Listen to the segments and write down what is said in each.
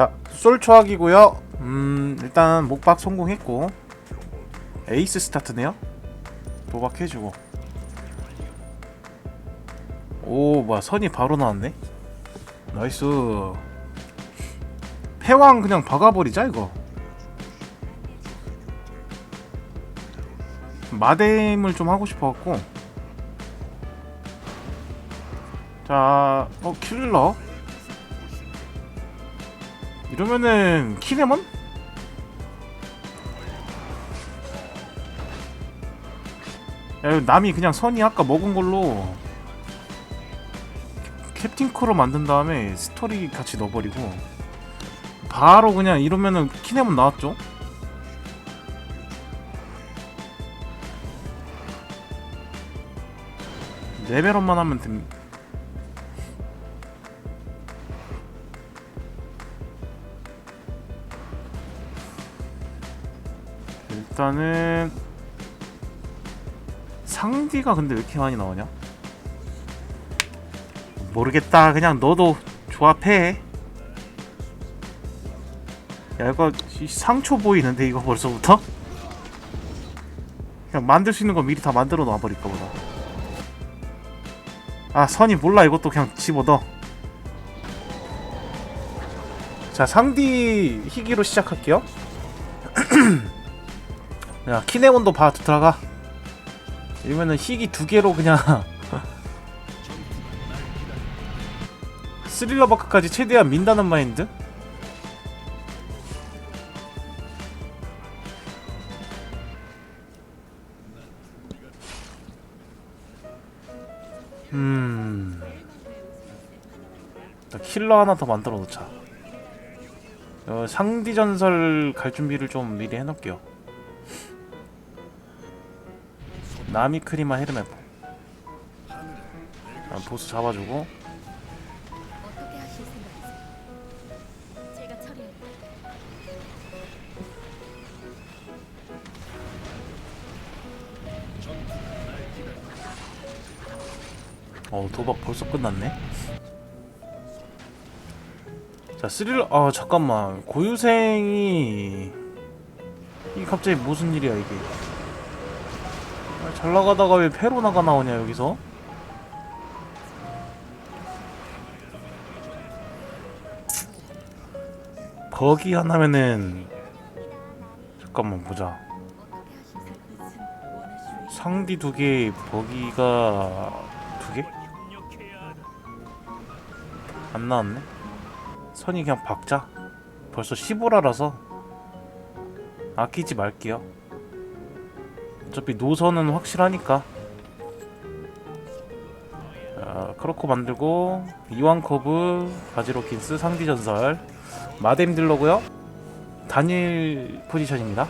자, 솔초학이고요. 음, 일단 목박 성공했고 에이스 스타트네요. 도박해주고. 오, 뭐야 선이 바로 나왔네. 나이스. 패왕 그냥 박아버리자 이거. 마뎀을 좀 하고 싶어갖고. 자, 어 킬러. 이러면은 키네몬? 남이 그냥 선이 아까 먹은 걸로 캡- 캡틴 크로 만든 다음에 스토리 같이 넣어버리고 바로 그냥 이러면은 키네몬 나왔죠? 레벨업만 하면 됩니다. 일단은 상디가 근데 왜 이렇게 많이 나오냐? 모르겠다. 그냥 너도 조합해. 야 이거 이 상초 보이는데 이거 벌써부터? 그냥 만들 수 있는 거 미리 다 만들어 놔버릴까 보다. 아 선이 몰라 이것도 그냥 집어넣어. 자 상디 희귀로 시작할게요. 야 키네온도 봐 들어가. 이러면은 희귀 두 개로 그냥 스릴러 바크까지 최대한 민다는 마인드? 음. 킬러 하나 더 만들어 놓자. 어, 상디 전설 갈 준비를 좀 미리 해놓을게요 나미 크리마 헤르메포. 아, 보스 잡아주고. 어떻게 하실 생각이세요? 제가 처리할게요. 어 도박 벌써 끝났네? 자 스릴 아 잠깐만. 고유생이 이게 갑자기 무슨 일이야 이게? 아, 잘 나가다가 왜 페로나가 나오냐 여기서 버기 하나면은 잠깐만 보자? 상디 두 개, 버기가 두 개? 안 나왔네. 선이 그냥 박자. 벌써 15라라서 아끼지 말게요. 어차피 노선은 확실하니까. 자, 크로코 만들고 이완 커브, 바지로킨스, 상디 전설, 마뎀 딜러고요. 단일 포지션입니다.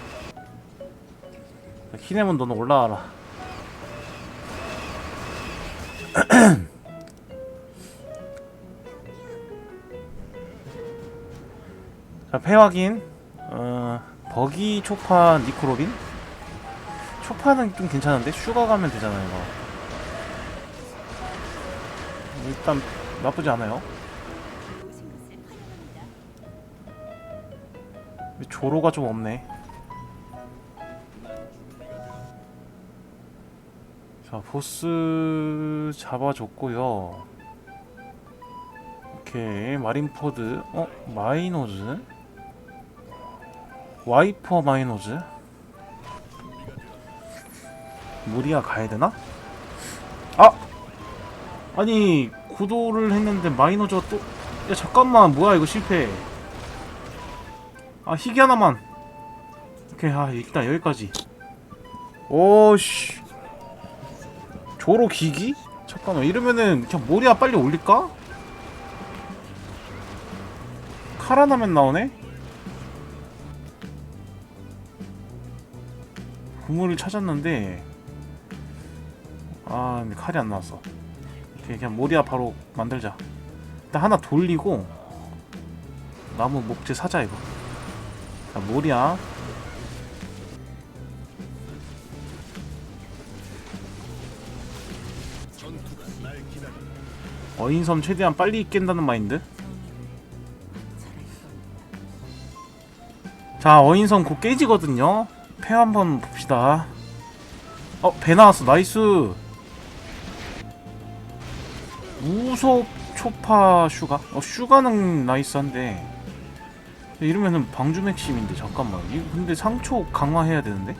히네몬 너는 올라와라. 자, 패 확인. 어, 버기 초파 니크로빈? 초파는 좀 괜찮은데 슈가 가면 되잖아 이거. 일단 나쁘지 않아요. 조로가 좀 없네. 자, 보스 잡아줬고요. 오케이, 마린포드. 어, 마이노즈? 와이퍼 마이노즈? 무리야 가야 되나? 아! 아니, 구도를 했는데 마이노즈가 또. 야, 잠깐만, 뭐야, 이거 실패. 아 희귀 하나만 오케이 아 일단 여기까지 오씨 조로 기기? 잠깐만 이러면은 그냥 모리아 빨리 올릴까? 칼 하나면 나오네? 구물을 찾았는데 아 근데 칼이 안 나왔어. 오케이 그냥 모리아 바로 만들자. 일단 하나 돌리고 나무 목재 사자 이거. 자, 모리야. 어인섬 최대한 빨리 깬다는 마인드? 자 어인성 곧 깨지거든요. 패 한번 봅시다. 어배 나왔어. 나이스 우속 초파 슈가? 어 슈가는 나이스한데 이러면은 방주 맥심인데 잠깐만. 이거 근데 상초 강화해야 되는데?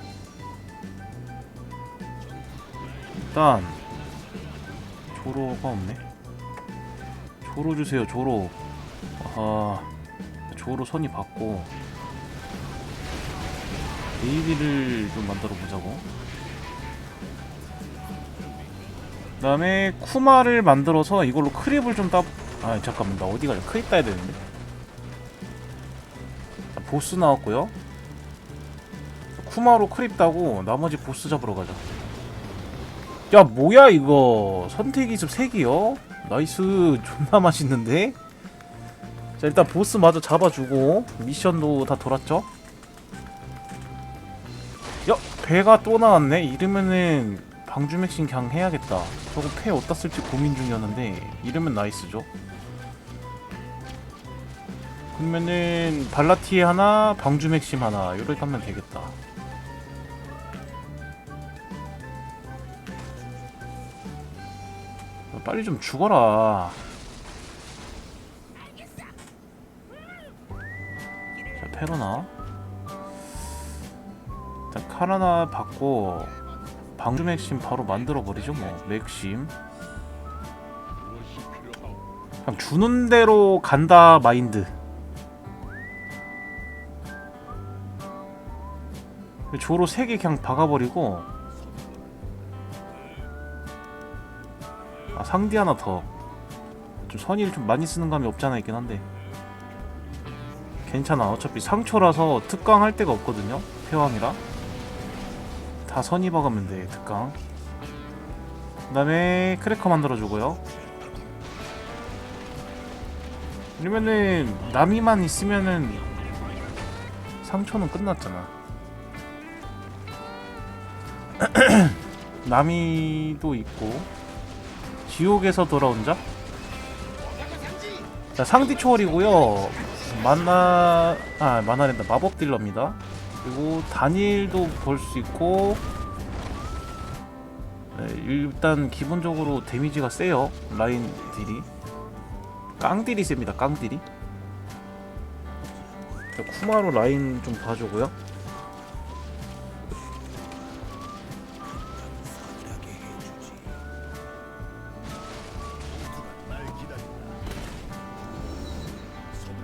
일단 조로가 없네. 조로 주세요 조로. 아 조로 선이 받고 베이비를 좀 만들어 보자고 그 다음에 쿠마를 만들어서 이걸로 크립을 좀 따... 아 잠깐만 나 어디 가자 크립 따야 되는데 자, 보스 나왔고요 쿠마로 크립 따고 나머지 보스 잡으러 가자 야 뭐야 이거 선택 이습 3개요? 나이스 존나 맛있는데? 자 일단 보스 마저 잡아주고 미션도 다 돌았죠? 야 배가 또 나왔네? 이러면은 방주 맥신 그냥 해야겠다. 저거 패 어디다 쓸지 고민 중이었는데 이러면 나이스죠? 그러면은 발라티에 하나 방주 맥심 하나 이렇게 하면 되겠다. 빨리 좀 죽어라. 자 페로나. 일단 칼 하나 받고 방주 맥심 바로 만들어 버리죠 뭐. 맥심. 그냥 주는 대로 간다 마인드. 조로 3개 그냥 박아버리고. 아 상디 하나 더. 좀 선의를 좀 많이 쓰는 감이 없잖아 있긴 한데. 괜찮아. 어차피 상초라서 특강 할 데가 없거든요. 패왕이라 다 선의 박으면 돼 특강. 그 다음에 크래커 만들어주고요. 이러면은 나미만 있으면은 상초는 끝났잖아. 나미도 있고 지옥에서 돌아온 자? 자 상디 초월이고요. 만나 아 만화랜다 마법 딜러입니다 그리고 단일도 볼 수 있고 네, 일단 기본적으로 데미지가 세요 라인 딜이. 깡딜이 셉니다 깡딜이. 자, 쿠마로 라인 좀 봐주고요.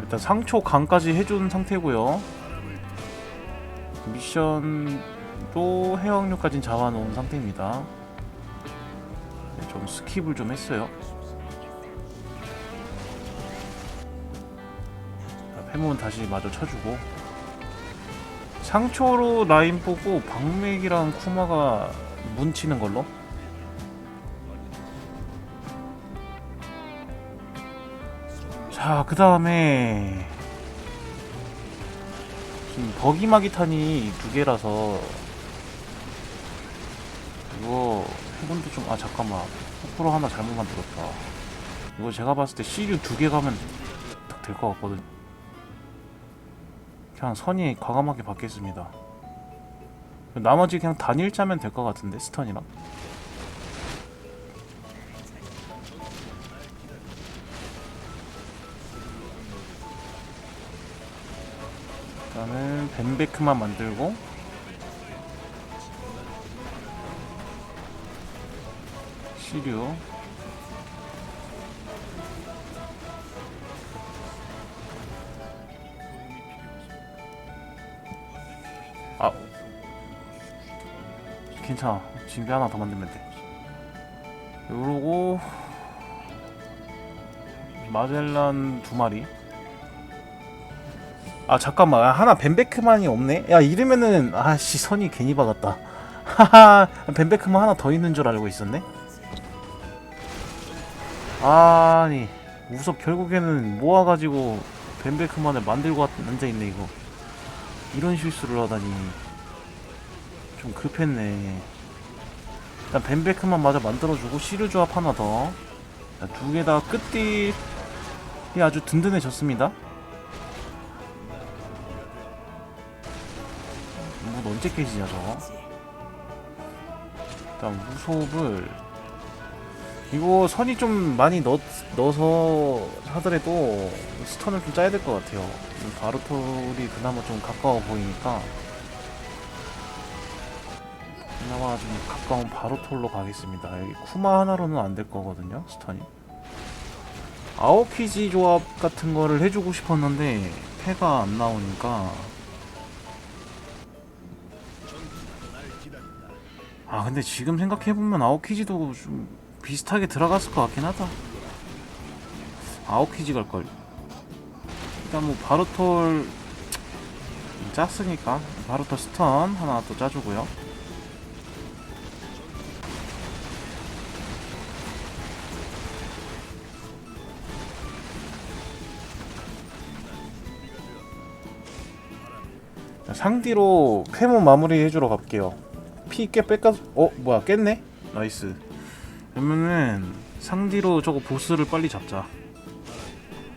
일단 상초 강까지 해준 상태고요 미션도 해왕류까지 잡아놓은 상태입니다. 네, 좀 스킵을 좀 했어요. 자, 패문 다시 마저 쳐주고. 상초로 라인 보고 박맥이랑 쿠마가 문치는 걸로. 자, 그 다음에 지금 버기마기탄이 두 개라서 이거 해본도 좀 아 잠깐만 포프로 하나 잘못 만들었다. 이거 제가 봤을 때 CU 두 개 가면 딱 될 것 같거든. 그냥 선이 과감하게 받겠습니다. 나머지 그냥 단일 짜면 될 것 같은데 스턴이랑. 일단은 벤베크만 만들고. 시류. 아. 괜찮아. 준비 하나 더 만들면 돼. 요러고. 마젤란 두 마리 아 잠깐만. 아, 하나 벤베크만이 없네? 야 이러면은 아씨 선이 괜히 박았다. 하하 벤베크만 하나 더 있는 줄 알고 있었네? 아니 우섭 결국에는 모아가지고 벤베크만을 만들고 앉아있네 이거. 이런 실수를 하다니. 좀 급했네. 일단 벤베크만 마저 만들어주고 시류 조합 하나 더두 개 다 끝딜이 아주 든든해졌습니다 저거 언제 깨지냐 저거? 일단 무속을 이거 선이 좀 많이 넣, 넣어서 하더라도 스턴을 좀 짜야 될 것 같아요. 바루톨이 그나마 좀 가까워 보이니까. 그나마 좀 가까운 바루톨로 가겠습니다. 쿠마 하나로는 안 될 거거든요 스턴이. 아오키지 조합 같은 거를 해주고 싶었는데 패가 안 나오니까 아 근데 지금 생각해보면 아오키지도 좀 비슷하게 들어갔을 것 같긴 하다. 아오키지 갈걸. 일단 뭐 바루톨 짰으니까 바루톨 스턴 하나 또 짜주고요. 자, 상디로 쾌모 마무리 해주러 갈게요 피꽤 뺏가 어 뭐야 깼네? 나이스. 그러면은 상디로 저거 보스를 빨리 잡자.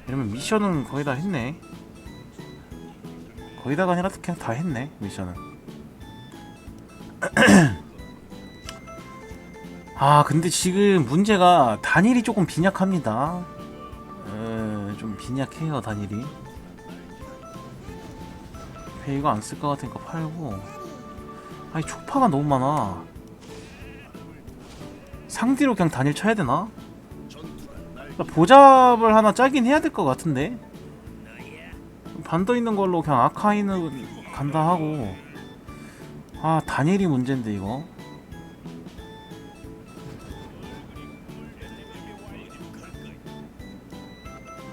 이러면 미션은 거의 다 했네. 거의 다가 아니라 그냥 다 했네 미션은. 아 근데 지금 문제가 단일이 조금 빈약합니다. 에, 좀 빈약해요 단일이. 배 이거 안쓸 것 같으니까 팔고 아니 초파가 너무 많아. 상디로 그냥 단일 쳐야 되나? 나 보잡을 하나 짜긴 해야 될 것 같은데? 반더 있는 걸로 그냥 아카이는 간다 하고. 아 단일이 문제인데 이거.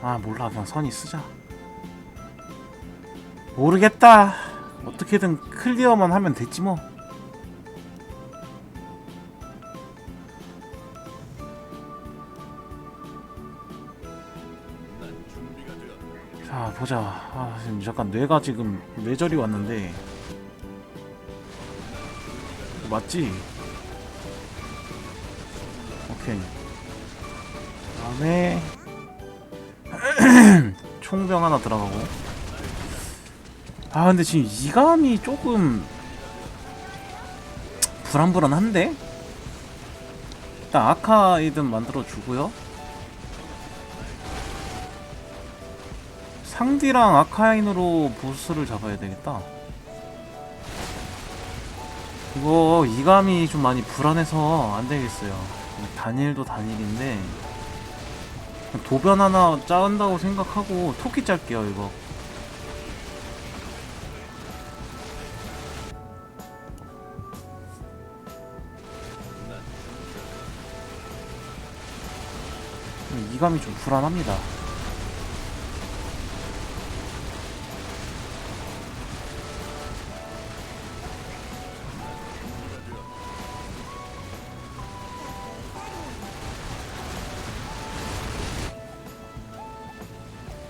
아 몰라. 그냥 선이 쓰자. 모르겠다 어떻게든 클리어만 하면 됐지 뭐. 자 보자. 아 지금 잠깐 뇌가 지금 뇌절이 왔는데. 맞지? 오케이. 다음에 총병 하나 들어가고 아 근데 지금 이감이 조금 불안불안한데? 일단 아카이든 만들어 주고요 상디랑 아카인으로 보스를 잡아야 되겠다. 이거 이감이 좀 많이 불안해서 안 되겠어요. 단일도 단일인데 도변 하나 짜은다고 생각하고 토끼 짤게요 이거. 이감이 좀 불안합니다.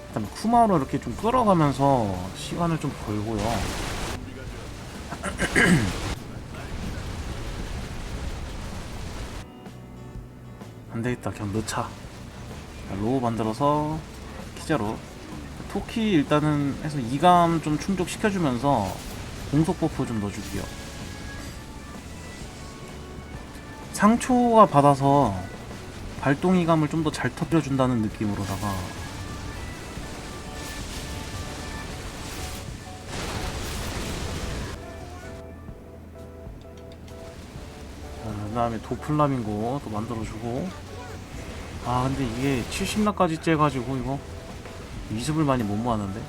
일단 쿠마로 이렇게 좀 끌어가면서 시간을 좀 벌고요. 안 되겠다. 그냥 넣자. 자, 로우 만들어서 키자로. 토키 일단은 해서 이감 좀 충족시켜주면서 공속 버프 좀 넣어줄게요. 상초가 받아서 발동 이감을 좀 더 잘 터뜨려준다는 느낌으로다가. 그 다음에 도플라밍고 또 만들어주고 아 근데 이게 70라까지 째가지고 이거 위습을 많이 못 모았는데?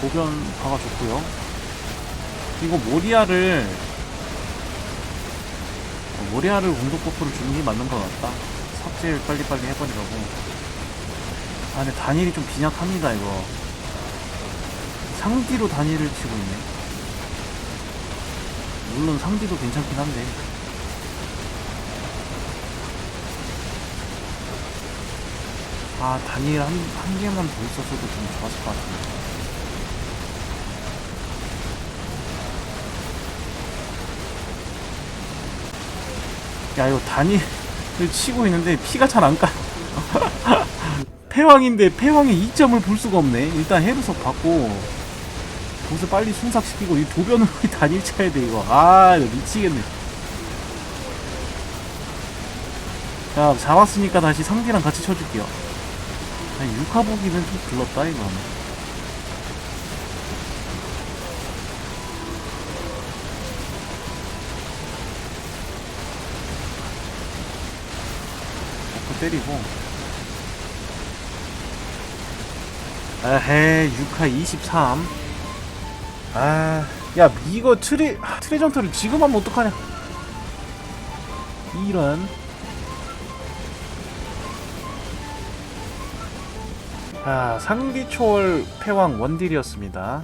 보변 박아줬고요. 이거 모리아를 어, 모리아를 운동 버프를 주는 게 맞는 것 같다. 삭제를 빨리빨리 해버리라고. 아 근데 단일이 좀 빈약합니다 이거. 상디로 단일을 치고 있네. 물론 상디도 괜찮긴 한데 아 단일 한, 한 개만 더 있었어도 좀 좋았을 것 같은데. 야 이거 단일을 치고 있는데 피가 잘 안 까. 패왕인데 패왕의 이점을 볼 수가 없네. 일단 해루석 받고 보스 빨리 순삭시키고 이 도변으로 단일 차야 돼 이거. 아 이거 미치겠네. 자 잡았으니까 다시 상대랑 같이 쳐줄게요 아니 보기는 좀 글렀다 이거 버프 때리고 에헤 6화 23 아, 야, 이거 트레, 아, 트레전터를 지금 하면 어떡하냐. 이런. 아, 상기초월 패왕 원딜이었습니다.